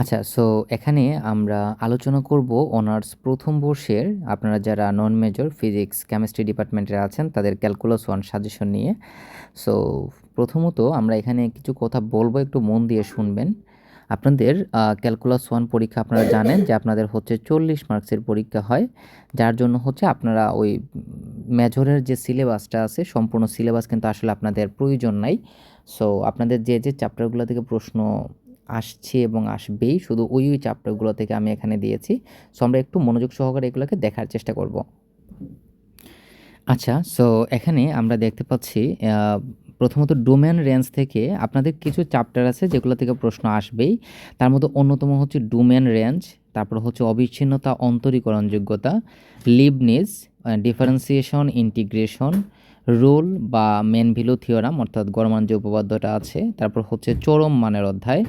আচ্ছা সো এখানে আমরা আলোচনা করব অনার্স প্রথম বর্ষের, আপনারা যারা নন মেজর ফিজিক্স কেমিস্ট্রি ডিপার্টমেন্টের আছেন, তাদের ক্যালকুলাস ওয়ান সাজেশন নিয়ে। সো প্রথমত আমরা এখানে কিছু কথা বলব, একটু মন দিয়ে শুনবেন। আপনাদের ক্যালকুলাস ওয়ান পরীক্ষা আপনারা জানেন যে আপনাদের হচ্ছে চল্লিশ মার্কসের পরীক্ষা হয়, যার জন্য হচ্ছে আপনারা ওই মেজরের যে সিলেবাসটা আছে, সম্পূর্ণ সিলেবাস কিন্তু আসলে আপনাদের প্রয়োজন নাই। সো আপনাদের যে যে চ্যাপ্টারগুলো থেকে প্রশ্ন আসছে এবং আসবেই। শুধু ওই ওই চ্যাপ্টারগুলো থেকে আমি এখানে দিয়েছি। সো আমরা একটু মনোযোগ সহকারে এগুলোকে দেখার চেষ্টা করব। আচ্ছা সো এখানে আমরা দেখতে পাচ্ছি প্রথমত ডোমেন রেঞ্জ থেকে আপনাদের কিছু চ্যাপ্টার আছে যেগুলো থেকে প্রশ্ন আসবেই। তার মধ্যে অন্যতম হচ্ছে ডোমেন রেঞ্জ তারপর হচ্ছে অবিচ্ছিন্নতা, অন্তরীকরণযোগ্যতা লিবনিজ ডিফারেন্সিয়েশন ইন্টিগ্রেশন রোল বা মেন ভিলু থিওরাম অর্থাৎ গরমান যে উপপাদ্যটা আছে, তারপর হচ্ছে চরম মানের অধ্যায়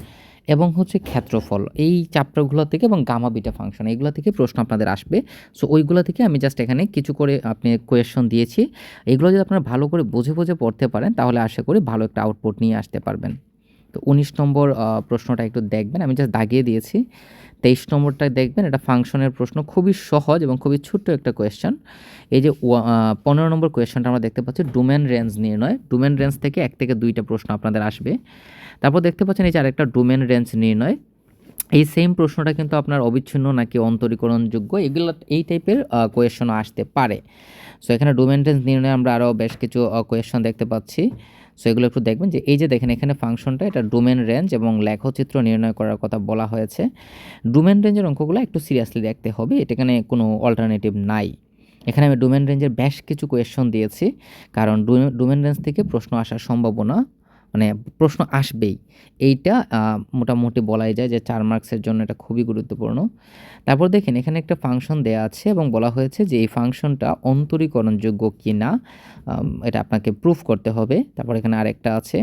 এবং হচ্ছে ক্ষেত্রফল। এই চ্যাপ্টারগুলো থেকে এবং গামা বিটা ফাংশন এইগুলো থেকে প্রশ্ন আপনাদের আসবে। সো ওইগুলো থেকে আমি জাস্ট এখানে কিছু করে আপনি কোয়েশন দিয়েছি। এগুলো যদি আপনারা ভালো করে বুঝে বুঝে পড়তে পারেন, তাহলে আশা করি ভালো একটা আউটপুট নিয়ে আসতে পারবেন। তো উনিশ নম্বর প্রশ্নটা একটু দেখবেন, আমি জাস্ট দাগিয়ে দিয়েছি। তেইশ নম্বরটা দেখবেন, এটা ফাংশনের প্রশ্ন, খুবই সহজ এবং খুবই ছোট্ট একটা কোয়েশ্চেন এই যে পনেরো নম্বর কোয়েশ্চেনটা আমরা দেখতে পাচ্ছি, ডোমেন রেঞ্জ নির্ণয়। ডোমেন রেঞ্জ থেকে এক থেকে দুইটা প্রশ্ন আপনাদের আসবে। তারপর দেখতে পাচ্ছেন এই যে আরেকটা ডোমেন রেঞ্জ নির্ণয়। এই সেম প্রশ্নটা কিন্তু আপনার অবিচ্ছিন্ন নাকি অন্তরীকরণযোগ্য, এগুলো, এই টাইপের কোয়েশনও আসতে পারে। সো এখানে ডোমেন রেঞ্জ নির্ণয়ে আমরা আরও বেশ কিছু কোয়েশন দেখতে পাচ্ছি। সো এগুলো একটু দেখবেন যে এই যে দেখেন এখানে ফাংশনটা, এটা ডোমেন রেঞ্জ এবং লেখচিত্র নির্ণয় করার কথা বলা হয়েছে। ডোমেন রেঞ্জের অঙ্কগুলো একটু সিরিয়াসলি দেখতে হবে, এটা এখানে কোনো অল্টারনেটিভ নাই। এখানে আমি ডোমেন রেঞ্জের বেশ কিছু কোয়েশন দিয়েছি, কারণ ডোমেন রেঞ্জ থেকে প্রশ্ন আসার সম্ভাবনা মানে প্রশ্ন আসবেই। এইটা মোটামুটি বলাই যায় যে চার মার্কসের জন্য এটা খুবই গুরুত্বপূর্ণ। তারপর দেখেন, এখানে একটা ফাংশন দেয়া আছে এবং বলা হয়েছে যে এই ফাংশনটা অন্তরীকরণযোগ্য কি না এটা আপনাকে প্রুফ করতে হবে। তারপর এখানে আরেকটা আছে,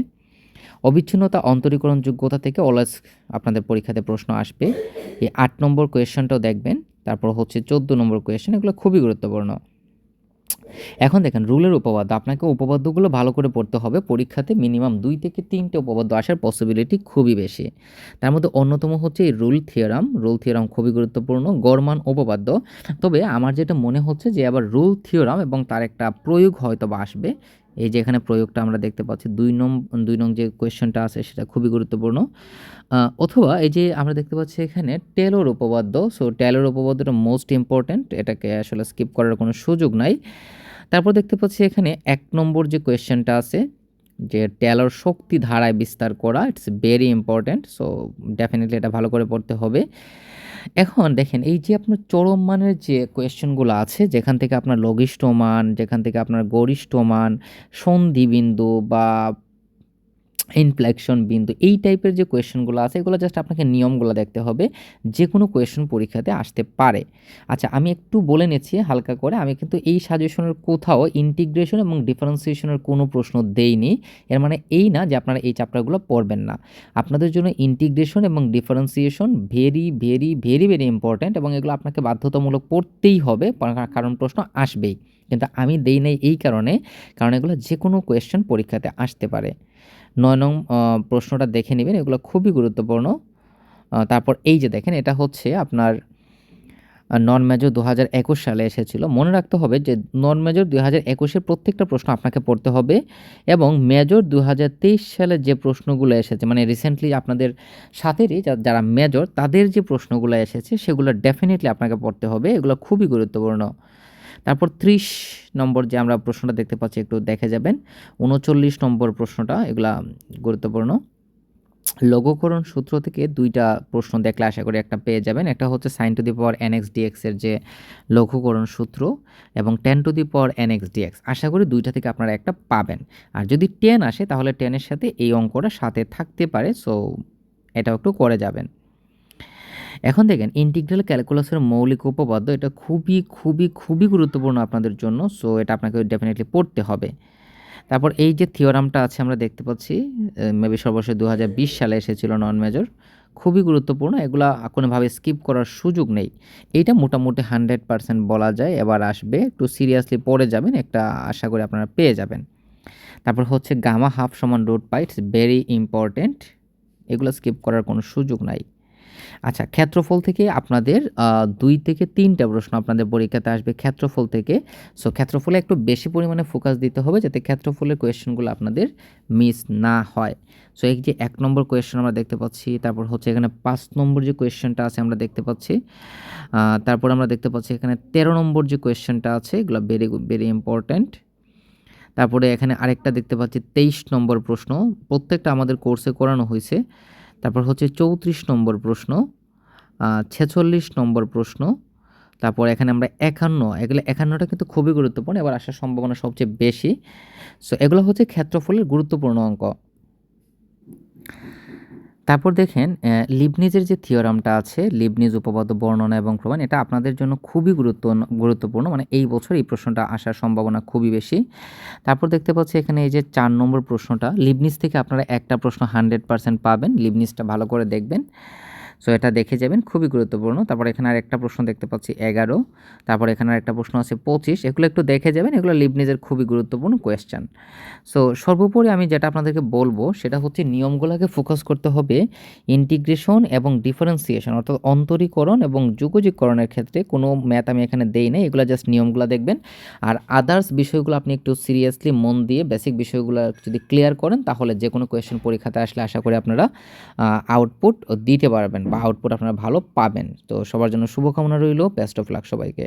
অবিচ্ছিন্নতা অন্তরীকরণ যোগ্যতা থেকে অলওয়েজ আপনাদের পরীক্ষাতে প্রশ্ন আসবে। এই আট নম্বর কোয়েশনটাও দেখবেন, তারপর হচ্ছে চোদ্দ নম্বর কোয়েশন এগুলো খুবই গুরুত্বপূর্ণ। এখন দেখেন, রুলের উপপাদ্য, আপনাকে উপপাদ্যগুলো ভালো করে পড়তে হবে। পরীক্ষাতে মিনিমাম দুই থেকে তিনটে উপপাদ্য আসার পসিবিলিটি খুবই বেশি। তার মধ্যে অন্যতম হচ্ছে এই রুল থিওরাম। রুল থিওরাম খুবই গুরুত্বপূর্ণ গরমান উপপাদ্য। তবে আমার যেটা মনে হচ্ছে যে, আবার রুল থিওরাম এবং তার একটা প্রয়োগ হয়তো বা আসবে। এই যে এখানে প্রয়োগটা আমরা দেখতে পাচ্ছি, দুই নং দুই নং যে কোয়েশ্চেনটা আছে সেটা খুবই গুরুত্বপূর্ণ। অথবা এই যে আমরা দেখতে পাচ্ছি এখানে টেলোর উপপাদ্য সো টেলোর উপপাদ্যটা মোস্ট ইম্পর্ট্যান্ট এটাকে আসলে স্কিপ করার কোনো সুযোগ নাই। তারপর দেখতে পাচ্ছি এখানে এক নম্বর যে কোয়েশ্চেনটা আছে যে টেলর শক্তি ধারায় বিস্তার করা it's very important so definitely এটা ভালো করে পড়তে হবে। এখন দেখেন, এই যে আপনার চরম মানের যে কোয়েশ্চেনগুলো আছে, যেখান থেকে আপনার লঘিষ্ঠ মান, যেখান থেকে আপনার গরিষ্ঠ মান, সন্ধিবিন্দু বা ইনফ্লেকশন বিন্দু, এই টাইপের যে কোয়েশনগুলো আছে, এগুলো জাস্ট আপনাকে নিয়মগুলো দেখতে হবে। যে কোনো কোয়েশন পরীক্ষাতে আসতে পারে। আচ্ছা আমি একটু বলে নিচ্ছি হালকা করে। আমি কিন্তু এই সাজেশনের কোথাও ইন্টিগ্রেশন এবং ডিফারেন্সিয়েশনের কোনো প্রশ্ন দেইনি। এর মানে এই না যে আপনারা এই চ্যাপ্টারগুলো পড়বেন না। আপনাদের জন্য ইন্টিগ্রেশন এবং differentiation very very very very important এবং এগুলো আপনাকে বাধ্যতামূলক পড়তেই হবে, কারণ প্রশ্ন আসবেই। কিন্তু আমি দেই নাই এই কারণে, কারণ এগুলো যে কোনো কোয়েশ্চেন পরীক্ষাতে আসতে পারে। নয় নং প্রশ্নটা দেখে নেবেন, এগুলো খুবই গুরুত্বপূর্ণ। তারপর এই যে দেখেন, এটা হচ্ছে আপনার নন মেজর দু হাজার একুশ সালে এসেছিল। মনে রাখতে হবে যে নন মেজর দু হাজার একুশের প্রত্যেকটা প্রশ্ন আপনাকে পড়তে হবে এবং মেজর দু হাজার তেইশ সালে যে প্রশ্নগুলো এসেছে মানে রিসেন্টলি আপনাদের সাথেরই যারা মেজর, তাদের যে প্রশ্নগুলো এসেছে, সেগুলো ডেফিনেটলি আপনাকে পড়তে হবে। এগুলো খুবই গুরুত্বপূর্ণ। তারপর ত্রিশ নম্বর যে আমরা প্রশ্নটা দেখতে পাচ্ছি, একটু দেখে যাবেন। উনচল্লিশ নম্বর প্রশ্নটা, এগুলা গুরুত্বপূর্ণ। লঘুকরণ সূত্র থেকে দুইটা প্রশ্ন দেখলে আশা করি একটা পেয়ে যাবেন। একটা হচ্ছে sine to the power NX ডিএক্সের যে লঘুকরণ সূত্র এবং ten to the power nx dx আশা করি দুইটা থেকে আপনারা একটা পাবেন। আর যদি টেন আসে, তাহলে টেনের সাথে এই অঙ্কটা সাথে থাকতে পারে সো এটাও একটু করে যাবেন। এখন দেখেন ইন্টিগ্রাল ক্যালকুলাসের মৌলিক উপপাদ্য এটা খুবই খুবই খুবই গুরুত্বপূর্ণ আপনাদের জন্য সো এটা আপনাকে ডেফিনেটলি পড়তে হবে। তারপর এই যে থিওরামটা আছে আমরা দেখতে পাচ্ছি মেবি সর্বশেষ দু হাজার বিশ সালে এসেছিল নন মেজর খুবই গুরুত্বপূর্ণ, এগুলা কোনোভাবে স্কিপ করার সুযোগ নেই। এইটা মোটামুটি হান্ড্রেড পারসেন্ট বলা যায়, এবার আসবে, একটু সিরিয়াসলি পড়ে যাবেন, একটা আশা করি আপনারা পেয়ে যাবেন। তারপর হচ্ছে গামা হাফ সমান root pi it's very important এগুলো স্কিপ করার কোনো সুযোগ নাই। আচ্ছা ক্ষেত্রফল থেকে আপনাদের দুই থেকে তিনটা প্রশ্ন আপনাদের পরীক্ষাতে আসবে ক্ষেত্রফল থেকে। সো ক্ষেত্রফলে একটু বেশি পরিমাণে ফোকাস দিতে হবে যাতে ক্ষেত্রফলের কোয়েশ্চেনগুলো আপনাদের মিস না হয়। সো এই যে এক নম্বর কোয়েশ্চেন আমরা দেখতে পাচ্ছি, তারপর হচ্ছে এখানে পাঁচ নম্বর যে কোয়েশ্চেনটা আছে আমরা দেখতে পাচ্ছি তারপর আমরা দেখতে পাচ্ছি এখানে তেরো নম্বর যে কোয়েশ্চেনটা আছে, এগুলো ভেরি ভেরি ইম্পর্ট্যান্ট তারপরে এখানে আরেকটা দেখতে পাচ্ছি তেইশ নম্বর প্রশ্ন, প্রত্যেকটা আমাদের কোর্সে করানো হয়েছে। তারপর হচ্ছে চৌত্রিশ নম্বর প্রশ্ন ছেচল্লিশ নম্বর প্রশ্ন, তারপর এখানে আমরা একান্ন, এগুলো একান্নটা কিন্তু খুবই গুরুত্বপূর্ণ, এবার আসার সম্ভাবনা সবচেয়ে বেশি। সো এগুলো হচ্ছে ক্ষেত্রফলের গুরুত্বপূর্ণ অঙ্ক। তারপর দেখেন লিবনিজের যে থিওরামটা আছে, লিবনিজ উপপাদ্য বর্ণনা এবং প্রমাণ, এটা আপনাদের জন্য খুবই গুরুত্ব গুরুত্বপূর্ণ। মানে এই বছর এই প্রশ্নটা আসার সম্ভাবনা খুবই বেশি। তারপর দেখতে পাচ্ছি এখানে এই যে চার নম্বর প্রশ্নটা, লিবনিজ থেকে আপনারা একটা প্রশ্ন হান্ড্রেড পার্সেন্ট পাবেন। লিবনিজটা ভালো করে দেখবেন। সো এটা দেখে যাবেন, খুবই গুরুত্বপূর্ণ। তারপর এখানে আর একটা প্রশ্ন দেখতে পাচ্ছি, এগারো। তারপর এখানে আর একটা প্রশ্ন আছে, পঁচিশ। এগুলো একটু দেখে যাবেন, এগুলো লিবনিজের খুবই গুরুত্বপূর্ণ কোয়েশ্চেন সো সর্বোপরি আমি যেটা আপনাদেরকে বলব, সেটা হচ্ছে নিয়মগুলোকে ফোকাস করতে হবে ইন্টিগ্রেশন এবং ডিফারেন্সিয়েশন অর্থাৎ অন্তরীকরণ এবং যুগযুগকরণের ক্ষেত্রে কোনো ম্যাথ আমি এখানে দেই নাই, এগুলো জাস্ট নিয়মগুলো দেখবেন। আর আদার্স বিষয়গুলো আপনি একটু সিরিয়াসলি মন দিয়ে বেসিক বিষয়গুলো যদি ক্লিয়ার করেন, তাহলে যে কোনো কোয়েশ্চেন পরীক্ষাতে আসলে আশা করি আপনারা আউটপুট দিতে পারবেন বা আউটপুট আপনারা ভালো পাবেন। তো সবার জন্য শুভকামনা রইল বেস্ট অফ লাক সবাইকে।